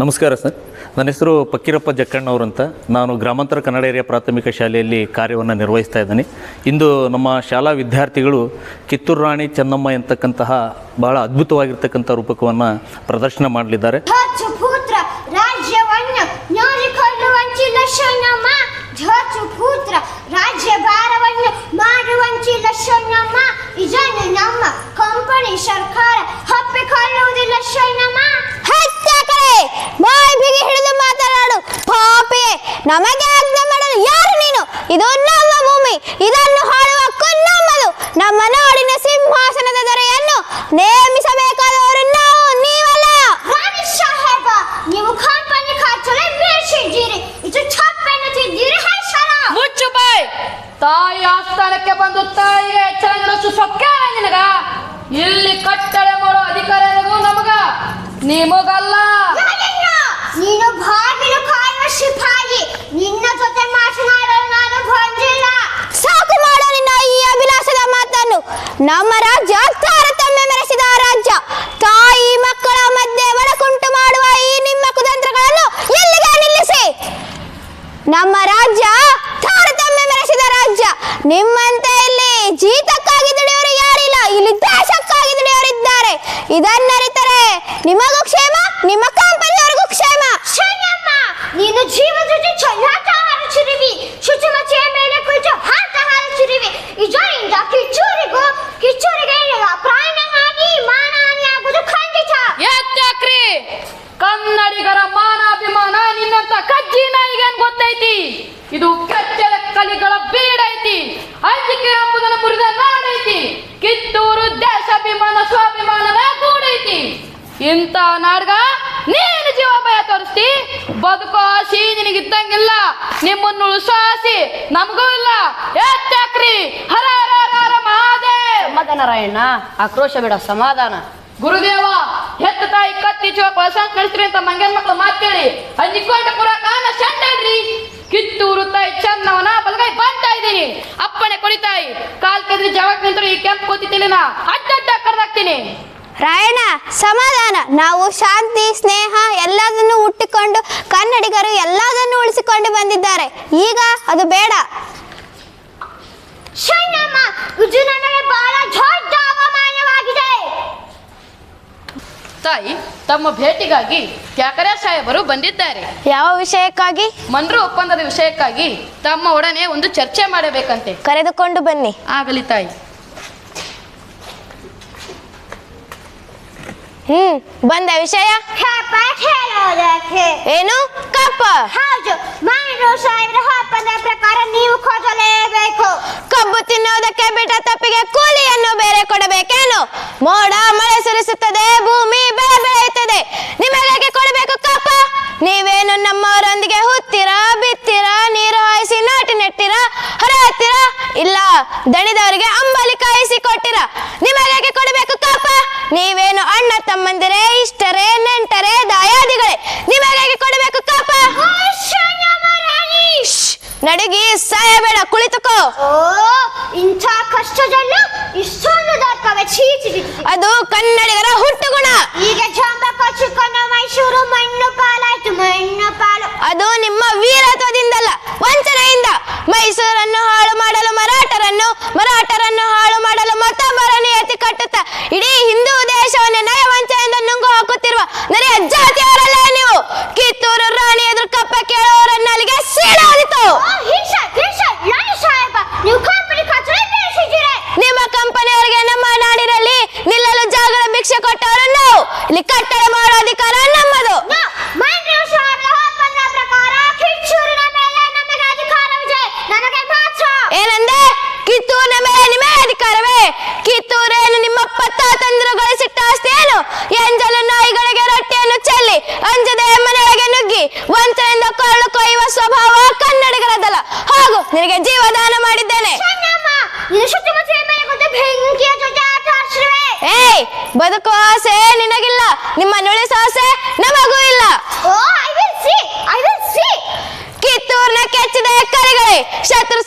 ನಮಸ್ಕಾರ ಸರ್. ನನ್ನ ಹೆಸರು ಪಕ್ಕೀರಪ್ಪ ಅಂತ ನಾನು ಗ್ರಾಮಾಂತರ ಕನ್ನಡ ಏರಿಯಾ ಪ್ರಾಥಮಿಕ ಶಾಲೆಯಲ್ಲಿ ಕಾರ್ಯವನ್ನು ನಿರ್ವಹಿಸ್ತಾ ಇದ್ದೀನಿ. ಇಂದು ನಮ್ಮ ಶಾಲಾ ವಿದ್ಯಾರ್ಥಿಗಳು ಕಿತ್ತೂರು ರಾಣಿ ಚೆನ್ನಮ್ಮ ಎಂತಕ್ಕಂತಹ ಬಹಳ ಅದ್ಭುತವಾಗಿರ್ತಕ್ಕಂಥ ರೂಪಕವನ್ನು ಪ್ರದರ್ಶನ ಮಾಡಲಿದ್ದಾರೆ. ನಮಗೆ ಆಜ್ಞೆ ಮಾಡಲು ಯಾರು ನೀನು? ಇದು ನಮ್ಮ ಭೂಮಿ. ಇದನ್ನು ಹಾಳುವ ನಮ್ಮದು. ನಮ್ಮ ನಾಡಿನ ಸಿಂಹಾಸನದ ದೊರೆಯನ್ನು ನೇಮಿಸಬೇಕಾದವರು ನಾವು ನೀವಲ್ಲ. ಸಾಹೇಬ ನೀವು ಕಂಪನಿ ಖರ್ಚಲೆ ಬೀಳಿಸಿದ್ದೀರಿ ಇದು ತಪ್ಪೆನ್ನುತ್ತಿದ್ದೀರಿ ಹರ್ಷಣ. ಮುಚ್ಚು ಬಾಯ್ ತಾಯಿ ಆಸ್ಥಾನಕ್ಕೆ ಬಂದು ತಾಯಿಗೆ ಎಚ್ಚರಷ್ಟು ಸೊಕ್ಕೆ ನಿನಗ. ಇಲ್ಲಿ ಕಟ್ಟಳೆ ಮಾಡೋ ಅಧಿಕಾರ ನಮಗ. ನಿಮಗಲ್ಲ. ನೀನು ಸಾಕು ಮಾಡು ನಿನ್ನ ಈ ಅಭಿಲಾಷದ ಮಾತನ್ನು ನಮ್ಮ ರಾಜ್ಯ ತಾರತಮ್ಯ ಮೆರೆಸಿದ ರಾಜ್ಯ. ತಾಯಿ ಮಕ್ಕಳ ಮಧ್ಯೆ ಒಳಕುಂಟು ಮಾಡುವ ಈ ನಿಮ್ಮ ಕುತಂತ್ರಗಳನ್ನು ಎಲ್ಲಿಗೆ ನಿಲ್ಲಿಸಿ? ನಮ್ಮ ರಾಜ್ಯ ತಾರತಮ್ಯ ಮೆರೆಸಿದ ರಾಜ್ಯ. ನಿಮ್ಮಂತೆ ಇಲ್ಲಿ ಜೀತಕ್ಕಾಗಿ ದುಡಿಯೋರು ಯಾರಿಲ್ಲ, ಇಲ್ಲಿ ದೇಶಕ್ಕಾಗಿ ದುಡಿಯೋರಿದ್ದಾರೆ. ಇದನ್ನರಿತರೆ ನಿಮಗೂ ಕ್ಷೇಮ? ಇಂಥ ನಾಡ್ಗ ನೀನು ಜೀವ ಭಯ ತೋರಿಸ್ತಿ? ಬದುಕೋ ಆಸಿ ನಿನಗಿದ್ದಂಗಿಲ್ಲ ನಿಮ್ಮನ್ನು ಉಳಿಸೋ ಆಸಿ ನಮಗೂ ಇಲ್ಲ. ಎತ್ತಾಕ್ರಿ ಹರ ಹರ ಹರ ಮಹಾದೇವ್. ಸಮಾಧಾನ ಆಕ್ರೋಶ ಬೇಡ ಸಮಾಧಾನ. ಗುರುದೇವ ಹೆತ್ತ ತಾಯಿ ಕತ್ತಿ ಚೋಕ ಹೊಸ ಕಳಿಸ್ರಿ ಅಂತ ಮಂಗನ್ ಮಕ್ಳು ಮಾತೇಳಿ ಅಂಜಿಕೊಂಡ ಪುರ ಕಾನ ಚಂಡಾಡ್ರಿ. ಕಿತ್ತೂರು ತಾಯಿ ಚಂದವನ ಬಲಗೈ ಬಂತಾ ಇದ್ದೀನಿ. ಅಪ್ಪಣೆ ಕೊಡಿತಾಯಿ ಕಾಲ್ ಕದ್ರಿ ಜವಾಕ್ ನಿಂತರು ಈ ಕೆಂಪು ಕೂತಿದ್ದೀನಿ ಅಡ್ಡ ಅಡ್ಡ ಕರ್ದಾಕ್ತೀನಿ. ರಾಯಣ್ಣ ಸಮಾಧಾನ. ನಾವು ಶಾಂತಿ ಸ್ನೇಹ ಎಲ್ಲದನ್ನು ಹುಟ್ಟಿಕೊಂಡು ಕನ್ನಡಿಗರು ಎಲ್ಲದನ್ನು ಉಳಿಸಿಕೊಂಡು ಬಂದಿದ್ದಾರೆ. ಈಗ ಅದು ಬೇಡ. ತಾಯಿ ತಮ್ಮ ಭೇಟಿಗಾಗಿ ಕ್ಯಾಕರೆ ಸಾಹೇಬರು ಬಂದಿದ್ದಾರೆ. ಯಾವ ವಿಷಯಕ್ಕಾಗಿ? ಮನ್ರು ಒಪ್ಪಂದದ ವಿಷಯಕ್ಕಾಗಿ ತಮ್ಮ ಒಡನೆ ಒಂದು ಚರ್ಚೆ ಮಾಡಬೇಕಂತೆ. ಕರೆದುಕೊಂಡು ಬನ್ನಿ. ಆಗಲಿ ತಾಯಿ. ಹ್ಮ್ ಬಂದ ವಿಷಯ? ಕಪ್ಪ ಹೇಳೋದಕ್ಕೆ ಏನು? ಕಪ್ಪ. ಹೌದು ಮೈರು ಸಾಹೇಬ್ರ ಪ್ರಕಾರ ನೀವು ಕೊಡಲೇಬೇಕು. ಕಬ್ಬು ತಿನ್ನೋದಕ್ಕೆ ಬಿಟ್ಟ ತಪ್ಪಿಗೆ ಕೂಲಿಯನ್ನು ಬೇರೆ ಕೊಡಬೇಕೇನು? ಮೋಡ ಮಳೆ ಸುರಿಸುತ್ತದೆ ಭೂಮಿ ಬೆಳೆ ಬೆಳೆಯುತ್ತದೆ. ನಿಮಗೆ ಕೊಡಬೇಕು ಕಪ್ಪ. ನೀವೇನು ನಮ್ಮವರೊಂದಿಗೆ ಹುತ್ತೀರಾ ಬಿತ್ತೀರಾ ನೀರು ಹಾಯಿಸಿ ನಾಟಿ ನೆಟ್ಟಿರಾ ಹೊರ ಹತ್ತೀರಾ ಇಲ್ಲ ದಣಿದವರಿಗೆ ನಿಮಗೆ ಕೊಡಬೇಕು ಶ್ಶ್! ನಡುಗಿ ಸಾಯಬೇಡ ಕುಳಿತುಕೋ. ಓ ಇಂಥ ಕಷ್ಟದಲ್ಲೂ ಇಷ್ಟೊಂದು ದರ್ಕವೆ ಅದು ಕನ್ನಡಿಗರ ಹುಟ್ಟುಗುಣ. ಈಗ ಜಾಂಬ ಕೊಚ್ಚಿಕೊಂಡ ಮೈಸೂರು ಮಣ್ಣು ಪಾಲಾಯ್ತು ಮಣ್ಣು ಪಾಲು. ಅದು ನಿಮ್ಮ ಭತ್ತ ತಂದ್ರುಗಳಿಸಿಟ್ಟ ಆಸ್ತಿಯೇನು ಎಂಜಲು ನಾಯಿಗಳಿಗೆ ರೊಟ್ಟಿಯನ್ನು ಚೆಲ್ಲಿ ಅಂಜದೆ ಮನೆಯೊಳಗೆ ನುಗ್ಗಿ ವಂಚನೆಯಿಂದ ಕೊರಳು ಕೊಯ್ಯುವ ಸ್ವಭಾವ ಕನ್ನಡಿಗರದಲ್ಲ. ಹಾಗೂ ನಿನಗೆ ಜೀವದಾನ ಮಾಡಿದ್ದೇನೆ. ಏಯ್ ಬದುಕುವ ಆಸೆ ನಿನಗಿಲ್ಲ. ನಿಮ್ಮ ನುಳಿ ಸಾಸೆ ನಮಗೂ ಇಲ್ಲ. ಕಿತ್ತೂರ್ನ ಕೆಚ್ಚಿದ ಕರೆಗಳೇ ಶತ್ರು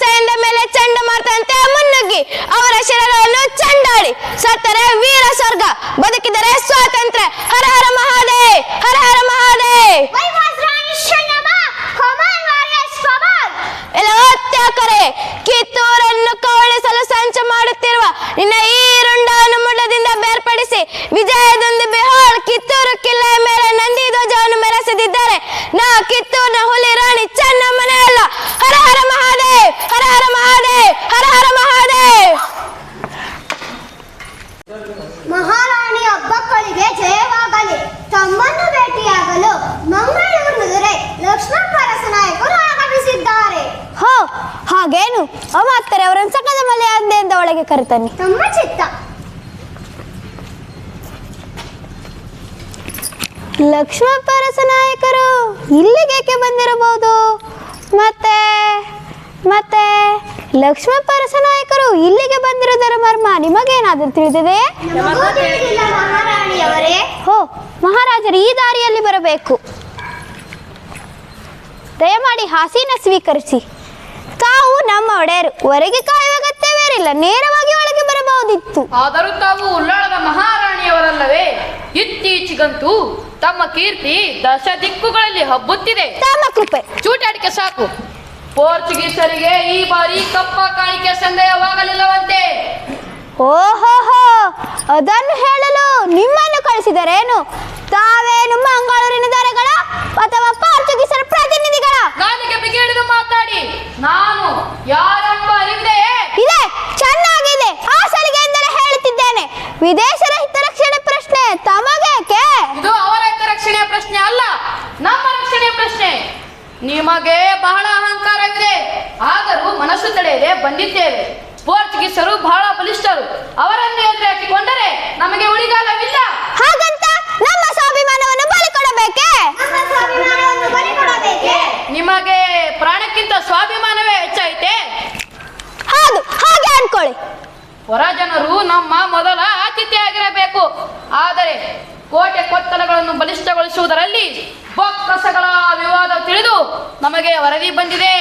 ಕರೆತಾನೆ ತಮ್ಮ ಚಿತ್ತ. ಲಕ್ಷ್ಮಣ ನಾಯಕರು ಇಲ್ಲಿಗೇಕೆ ಬಂದಿರಬಹುದು? ಮತ್ತೆ ಮತ್ತೆ ಲಕ್ಷ್ಮಣ ನಾಯಕರು ಇಲ್ಲಿಗೆ ಬಂದಿರೋದರ ಮರ್ಮ ನಿಮಗೇನಾದರೂ ತಿಳಿದಿದೆ? ಹೋ ಮಹಾರಾಜರು ಈ ದಾರಿಯಲ್ಲಿ ಬರಬೇಕು. ದಯಮಾಡಿ ಹಾಸಿನ ಸ್ವೀಕರಿಸಿ. ತಾವು ನಮ್ಮ ಒಡೆಯರು. ಹೊರಗೆ ಕಾಯುವ ಅಗತ್ಯವೇನಿಲ್ಲ. ನೇರವಾಗಿ ಬರಬಹುದಿತ್ತು ಆದರೂ ತಾವು ಉಳ್ಳಾಳದ ಮಹಾರಾಣಿಯವರಲ್ಲವೇ? ಇತ್ತೀಚೆಗಂತೂ ತಮ್ಮ ಕೀರ್ತಿ ದಶ ದಿಕ್ಕುಗಳಲ್ಲಿ ಹಬ್ಬುತ್ತಿದೆ. ತಮ್ಮ ಕೃಪೆ. ಚೂಟಾಡಿಕೆ ಸಾಕು. ಪೋರ್ಚುಗೀಸರಿಗೆ ಈ ಬಾರಿ ಕಪ್ಪ ಕಾಣಿಕೆ ಸಂದೇಹವಾಗಲಿಲ್ಲವಂತೆ. ಓಹೋಹೋ ಅದನ್ನು ಹೇಳಲು ನಿಮ್ಮನ್ನು ಕಳಿಸಿದರೇನು? ತಾವೇನು ಮಂಗಳೂರಿನ ದೊರೆಗಳ ಅಥವಾ ಪೋರ್ಚುಗೀಸರ ಪ್ರತಿನಿಧಿಗಳ? ನಾಲಿಗೆ ಬಿಗಿಡಿದು ಮಾತಾಡಿ. ನಾನು ಯಾರಪ್ಪ ಅರಿವಿದೆಯೇ ಇದೆ ಚೆನ್ನಾಗಿದೆ ಆ ಸಲಿಗೆಯಿಂದಲೇ ವಿದೇಶದ ಹಿತರಕ್ಷಣೆ ಪ್ರಶ್ನೆ ತಮಗೇಕೆ? ಇದು ಅವರ ರಕ್ಷಣೆಯ ಪ್ರಶ್ನೆ ಅಲ್ಲ ನಮ್ಮ ರಕ್ಷಣೆಯ ಪ್ರಶ್ನೆ. ನಿಮಗೆ ಬಹಳ ಅಹಂಕಾರ ಇದೆ ಆದರೂ ಮನಸ್ಸು ತಡೆಯದೆ ಬಂದಿದ್ದೇವೆ. ಪೋರ್ಚುಗೀಸರು ಬಹಳ ಬಲಿಷ್ಠರು ಅವರನ್ನು ಎದುರು ಹಾಕಿಕೊಂಡರೆ ನಮಗೆ ಉಳಿಗಾಲವಿಲ್ಲ. ಹಾಗಂತ ನಮ್ಮ ಸ್ವಾಭಿಮಾನವನ್ನು ಬಲಿಕೊಡಬೇಕೆ? ನಮ್ಮ ಸ್ವಾಭಿಮಾನವನ್ನು ಬಲಿ ಕೊಡಬೇಕೆ ನಿಮಗೆ ಪ್ರಾಣಕ್ಕಿಂತ ಸ್ವಾಭಿಮಾನವೇ ಹೆಚ್ಚೈತೆ? ಹೌದು ಹಾಗೆ ಅನ್ಕೊಳ್ಳಿ. ಹೊರ ಜನರು ನಮ್ಮ ಮೊದಲ ಆತಿಥ್ಯ ಆದರೆ ಕೋಟೆ ಕೊತ್ತಲಗಳನ್ನು ಬಲಿಷ್ಠಗೊಳಿಸುವುದರಲ್ಲಿ ಬೊಕ್ಕಸಗಳ ವಿವಾದ ತಿಳಿದು ನಮಗೆ ವರದಿ ಬಂದಿದೆ.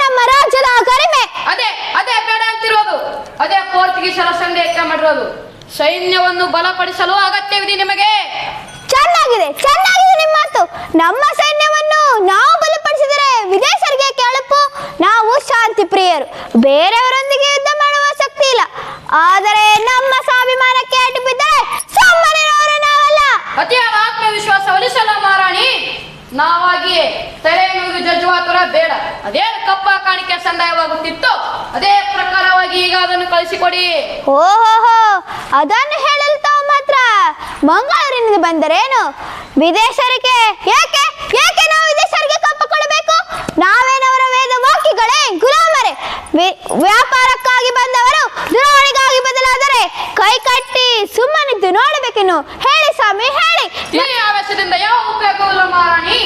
ನಮ್ಮ ರಾಜ್ಯದ ಕಡಿಮೆ. ಅದೇ ಅದೇ ಬೇಡ ಅಂತಿರೋದು. ಅದೇ ಪೋರ್ಚುಗೀಸರ ಸಂದೇಶ ಮಾಡಿರೋದು. ಸೈನ್ಯವನ್ನು ಬಲಪಡಿಸಲು ಅಗತ್ಯವಿದೆ ನಿಮಗೆ. ಚೆನ್ನಾಗಿದೆ ಚೆನ್ನಾಗಿದೆ ನಿಮ್ಮ ಮಾತು. ನಮ್ಮ ಸೈನ್ಯವನ್ನು ನಾವು ಬಲಪಡಿಸಿದರೆ ವಿದೇಶರಿಗೆ ಕೆಳಪು ನಾವು ಶಾಂತಿ ಪ್ರಿಯರು ಬೇರೆಯವರೊಂದಿಗೆ ಯುದ್ಧ ಮಾಡುವ ಶಕ್ತಿ ಇಲ್ಲ ಆದರೆ ನಮ್ಮ ಸ್ವಾಭಿಮಾನಕ್ಕೆ ಅಡ್ಡು ಬಿದ್ದರೆ ಸುಮ್ಮನಿರೋರು ನಾವಲ್ಲ ಅತಿಯಾದ ಆತ್ಮವಿಶ್ವಾಸ ಒಲಿಸಲ್ಲ ಮಹಾರಾಣಿ. ನಾವಾಗಿಯೇ ತಲೆ ಜಜ್ಜುವ ತರ ಬೇಡ. ಅದೇ ಕಪ್ಪ ಕಾಣಿಕೆ ಸಂದಾಯವಾಗುತ್ತಿತ್ತು. ಅದೇ ಪ್ರಕಾರವಾಗಿ ಈಗ ಅದನ್ನು ಕಳಿಸಿಕೊಡಿ. ಓಹೋಹೋ, ಅದನ್ನು ಹೇಳಲು ತಾವು ಮಾತ್ರ ಮಂಗಳೂರಿನಿಂದ ಬಂದರೇನು? ವಿದೇಶರಿಗೆ ಯಾಕೆ ಯಾಕೆ ನಾವು ವಿದೇಶರಿಗೆ ಕಪ್ಪ ಕೊಡಬೇಕು? ನಾವೇನವರ ವೇದ ವಾಕ್ಯಗಳೇ ಗುಲಾಮರೇ. ವ್ಯಾಪಾರಕ್ಕಾಗಿ ಬಂದವರು ಕಟ್ಟಿ ಸುಮ್ಮನಿದ್ದು ನೋಡಬೇಕೇನು ಹೇಳಿ ಸ್ವಾಮಿ ಹೇಳಿ. ಈ ಆವೇಶದಿಂದ ಯಾವ ಉಪಯೋಗವಿಲ್ಲ ಮಹಾರಾಣಿ?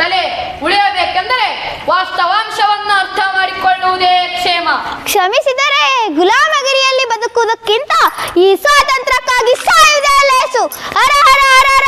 ತಲೆ ಉಳಿಯಬೇಕೆಂದರೆ ವಾಸ್ತವಾಂಶವನ್ನು ಅರ್ಥ ಮಾಡಿಕೊಳ್ಳುವುದೇ ಕ್ಷೇಮ. ಕ್ಷಮಿಸಿದರೆ ಗುಲಾಮಗಿರಿಯಲ್ಲಿ ಬದುಕುವುದಕ್ಕಿಂತ ಈ ಸ್ವಾತಂತ್ರ್ಯಕ್ಕಾಗಿ ಸಾಯುವುದೇ ಲೇಸು. ಹರ ಹರ ಹರ ಹರ